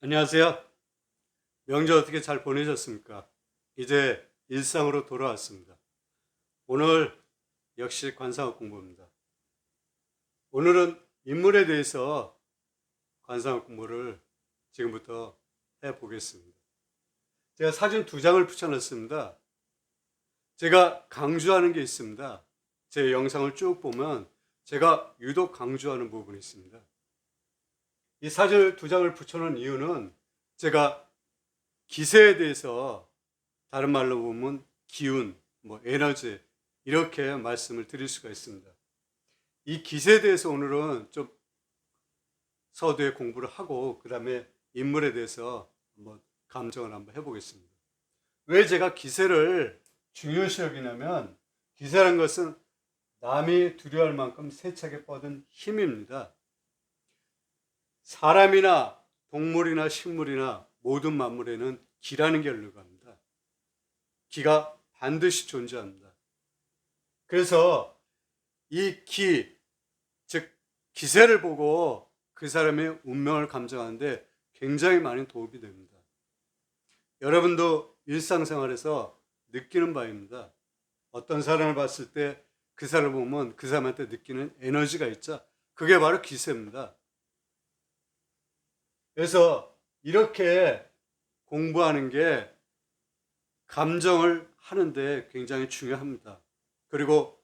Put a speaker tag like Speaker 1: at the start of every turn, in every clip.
Speaker 1: 안녕하세요. 명절 어떻게 잘 보내셨습니까? 이제 일상으로 돌아왔습니다. 오늘 역시 관상학 공부입니다. 오늘은 인물에 대해서 관상학 공부를 지금부터 해 보겠습니다. 제가 사진 두 장을 붙여놨습니다. 제가 강조하는 게 있습니다. 제 영상을 쭉 보면 제가 유독 강조하는 부분이 있습니다. 이 사진 두 장을 붙여놓은 이유는 제가 기세에 대해서 다른 말로 보면 기운, 뭐 에너지 이렇게 말씀을 드릴 수가 있습니다. 이 기세에 대해서 오늘은 좀 서두에 공부를 하고 그 다음에 인물에 대해서 한번 감정을 한번 해보겠습니다. 왜 제가 기세를 중요시 여기냐면 기세란 것은 남이 두려워할 만큼 세차게 뻗은 힘입니다. 사람이나 동물이나 식물이나 모든 만물에는 기라는 게 흘러갑니다. 기가 반드시 존재합니다. 그래서 이 기, 즉 기세를 보고 그 사람의 운명을 감정하는데 굉장히 많은 도움이 됩니다. 여러분도 일상생활에서 느끼는 바입니다. 어떤 사람을 봤을 때 그 사람을 보면 그 사람한테 느끼는 에너지가 있죠. 그게 바로 기세입니다. 그래서 이렇게 공부하는 게 감정을 하는데 굉장히 중요합니다. 그리고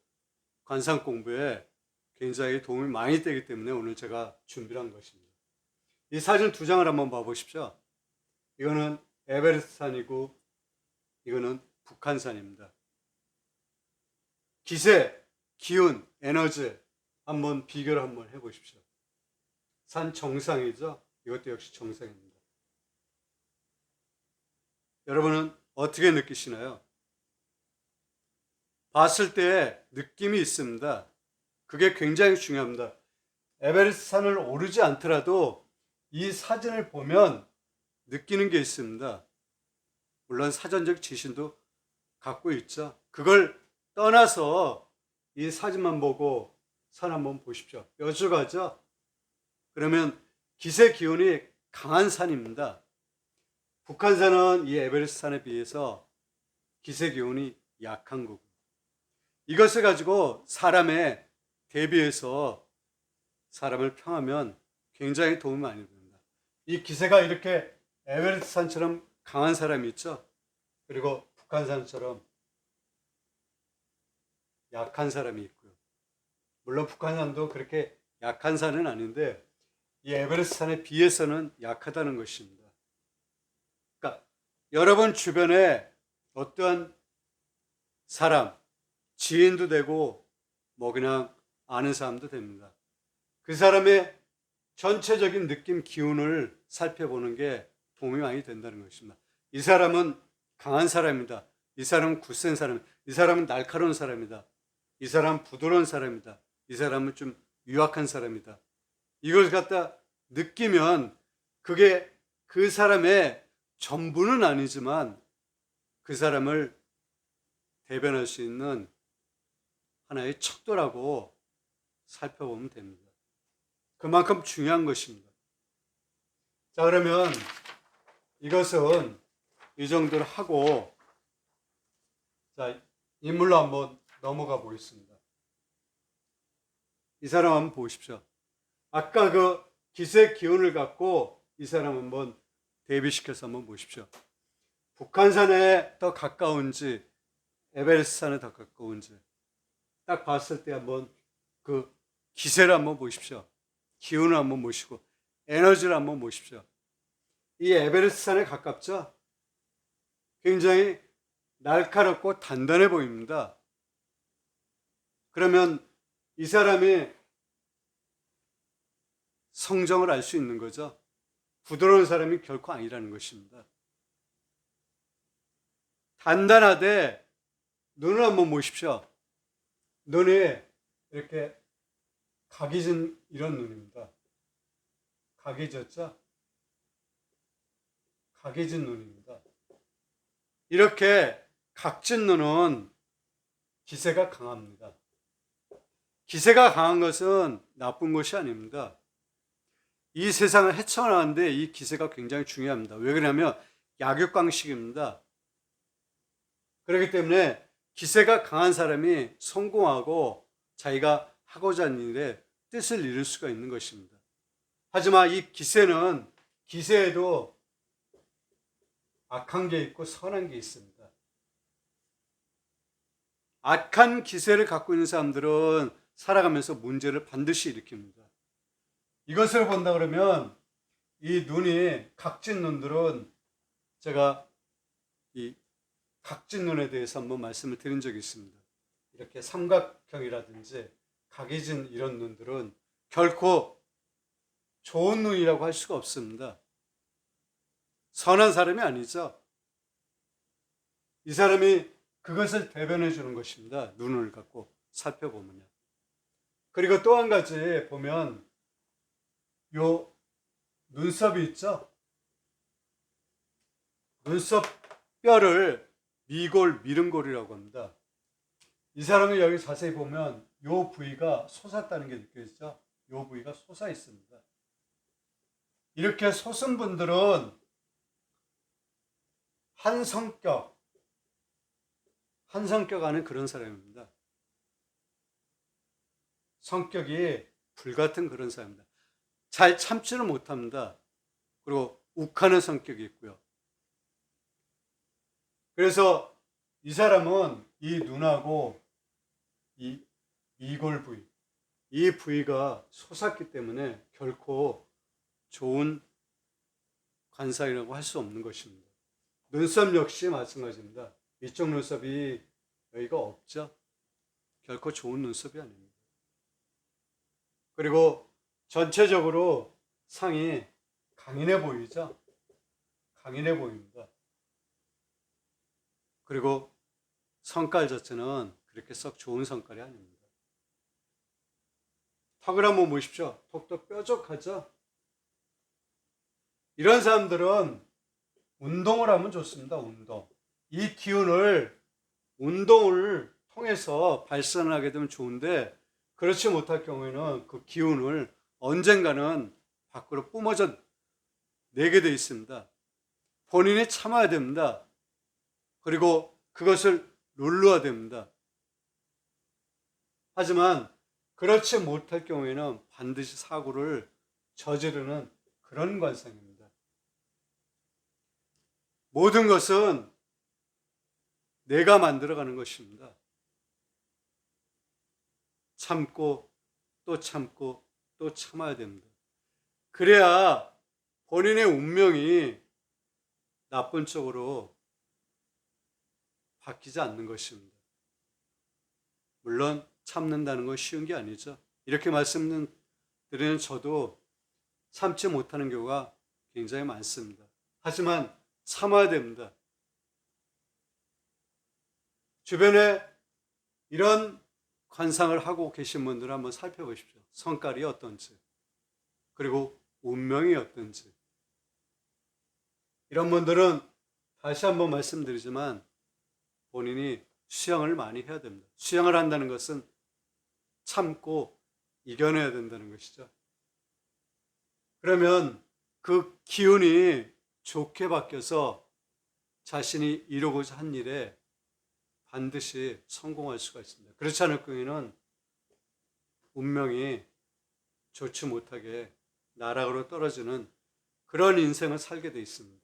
Speaker 1: 관상 공부에 굉장히 도움이 많이 되기 때문에 오늘 제가 준비를 한 것입니다. 이 사진 두 장을 한번 봐보십시오. 이거는 에베레스트 산이고 이거는 북한산입니다. 기세, 기운, 에너지 한번 비교를 한번 해보십시오. 산 정상이죠. 이것도 역시 정상입니다. 여러분은 어떻게 느끼시나요? 봤을 때 느낌이 있습니다. 그게 굉장히 중요합니다. 에베레스트 산을 오르지 않더라도 이 사진을 보면 느끼는 게 있습니다. 물론 사전적 지신도 갖고 있죠. 그걸 떠나서 이 사진만 보고 산 한번 보십시오. 여주가죠? 그러면 기세 기운이 강한 산입니다. 북한산은 이 에베레스트 산에 비해서 기세 기운이 약한 거고. 이것을 가지고 사람의 대비해서 사람을 평하면 굉장히 도움이 많이 됩니다. 이 기세가 이렇게 에베레스트 산처럼 강한 사람이 있죠. 그리고 북한산처럼 약한 사람이 있고요. 물론 북한산도 그렇게 약한 산은 아닌데 이 에베레스트 산에 비해서는 약하다는 것입니다. 그러니까 여러분 주변에 어떠한 사람, 지인도 되고 뭐 그냥 아는 사람도 됩니다. 그 사람의 전체적인 느낌, 기운을 살펴보는 게 도움이 많이 된다는 것입니다. 이 사람은 강한 사람이다. 이 사람은 굳센 사람, 이 사람은 날카로운 사람이다. 이 사람은 부드러운 사람이다. 이 사람은 좀 유약한 사람이다. 이걸 갖다 느끼면 그게 그 사람의 전부는 아니지만 그 사람을 대변할 수 있는 하나의 척도라고 살펴보면 됩니다. 그만큼 중요한 것입니다. 자, 그러면 이것은 이 정도를 하고 자, 인물로 한번 넘어가 보겠습니다. 이 사람 한번 보십시오. 아까 그 기세 기운을 갖고 이 사람 한번 대비시켜서 한번 보십시오. 북한산에 더 가까운지 에베레스트산에 더 가까운지 딱 봤을 때 한번 그 기세를 한번 보십시오. 기운을 한번 보시고 에너지를 한번 보십시오. 이 에베레스트산에 가깝죠? 굉장히 날카롭고 단단해 보입니다. 그러면 이 사람이 성정을 알 수 있는 거죠. 부드러운 사람이 결코 아니라는 것입니다. 단단하되 눈을 한번 보십시오. 눈이 이렇게 각이 진 이런 눈입니다. 각이 졌죠? 각이 진 눈입니다. 이렇게 각진 눈은 기세가 강합니다. 기세가 강한 것은 나쁜 것이 아닙니다. 이 세상을 헤쳐나가는데 이 기세가 굉장히 중요합니다. 왜 그러냐면 약육강식입니다. 그렇기 때문에 기세가 강한 사람이 성공하고 자기가 하고자 하는 일에 뜻을 이룰 수가 있는 것입니다. 하지만 이 기세는 기세에도 악한 게 있고 선한 게 있습니다. 악한 기세를 갖고 있는 사람들은 살아가면서 문제를 반드시 일으킵니다. 이것을 본다 그러면 이 눈이 각진 눈들은 제가 이 각진 눈에 대해서 한번 말씀을 드린 적이 있습니다. 이렇게 삼각형이라든지 각이 진 이런 눈들은 결코 좋은 눈이라고 할 수가 없습니다. 선한 사람이 아니죠. 이 사람이 그것을 대변해 주는 것입니다. 눈을 갖고 살펴보면요. 그리고 또 한 가지 보면 요 눈썹이 있죠? 눈썹 뼈를 미골, 미름골이라고 합니다. 이 사람을 여기 자세히 보면 요 부위가 솟았다는 게 느껴지죠? 요 부위가 솟아 있습니다. 이렇게 솟은 분들은 한 성격, 한 성격 안에 그런 사람입니다. 성격이 불같은 그런 사람입니다. 잘 참지를 못합니다. 그리고 욱하는 성격이 있고요. 그래서 이 사람은 이 눈하고 이 이골 부위, 이 부위가 솟았기 때문에 결코 좋은 관상이라고 할 수 없는 것입니다. 눈썹 역시 마찬가지입니다. 이쪽 눈썹이 여기가 없죠. 결코 좋은 눈썹이 아닙니다. 그리고 전체적으로 상이 강인해 보이죠? 강인해 보입니다. 그리고 성깔 자체는 그렇게 썩 좋은 성깔이 아닙니다. 턱을 한번 보십시오. 턱도 뾰족하죠? 이런 사람들은 운동을 하면 좋습니다. 운동. 이 기운을 운동을 통해서 발산하게 되면 좋은데 그렇지 못할 경우에는 그 기운을 언젠가는 밖으로 뿜어져 내게 되어 있습니다. 본인이 참아야 됩니다. 그리고 그것을 눌러야 됩니다. 하지만 그렇지 못할 경우에는 반드시 사고를 저지르는 그런 관상입니다. 모든 것은 내가 만들어가는 것입니다. 참고 또 참고 또 참아야 됩니다. 그래야 본인의 운명이 나쁜 쪽으로 바뀌지 않는 것입니다. 물론 참는다는 건 쉬운 게 아니죠. 이렇게 말씀드리는 저도 참지 못하는 경우가 굉장히 많습니다. 하지만 참아야 됩니다. 주변에 이런 관상을 하고 계신 분들을 한번 살펴보십시오. 성깔이 어떤지, 그리고 운명이 어떤지. 이런 분들은 다시 한번 말씀드리지만 본인이 수양을 많이 해야 됩니다. 수양을 한다는 것은 참고 이겨내야 된다는 것이죠. 그러면 그 기운이 좋게 바뀌어서 자신이 이루고자 한 일에 반드시 성공할 수가 있습니다. 그렇지 않을 경우에는 운명이 좋지 못하게 나락으로 떨어지는 그런 인생을 살게 돼 있습니다.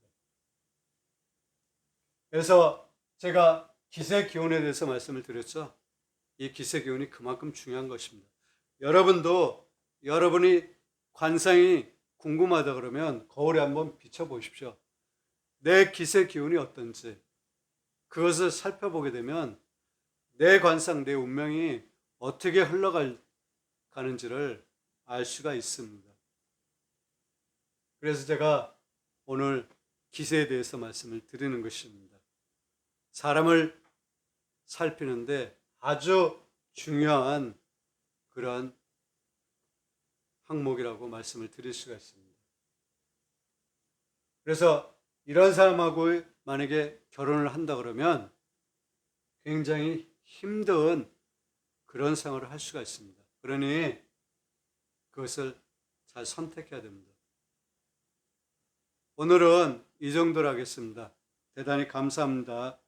Speaker 1: 그래서 제가 기세 기운에 대해서 말씀을 드렸죠. 이 기세 기운이 그만큼 중요한 것입니다. 여러분도 여러분이 관상이 궁금하다 그러면 거울에 한번 비춰 보십시오. 내 기세 기운이 어떤지 그것을 살펴보게 되면 내 관상, 내 운명이 어떻게 흘러갈 가는지를 알 수가 있습니다. 그래서 제가 오늘 기세에 대해서 말씀을 드리는 것입니다. 사람을 살피는데 아주 중요한 그러한 항목이라고 말씀을 드릴 수가 있습니다. 그래서 이런 사람하고 만약에 결혼을 한다 그러면 굉장히 힘든 그런 생활을 할 수가 있습니다. 그러니 그것을 잘 선택해야 됩니다. 오늘은 이 정도로 하겠습니다. 대단히 감사합니다.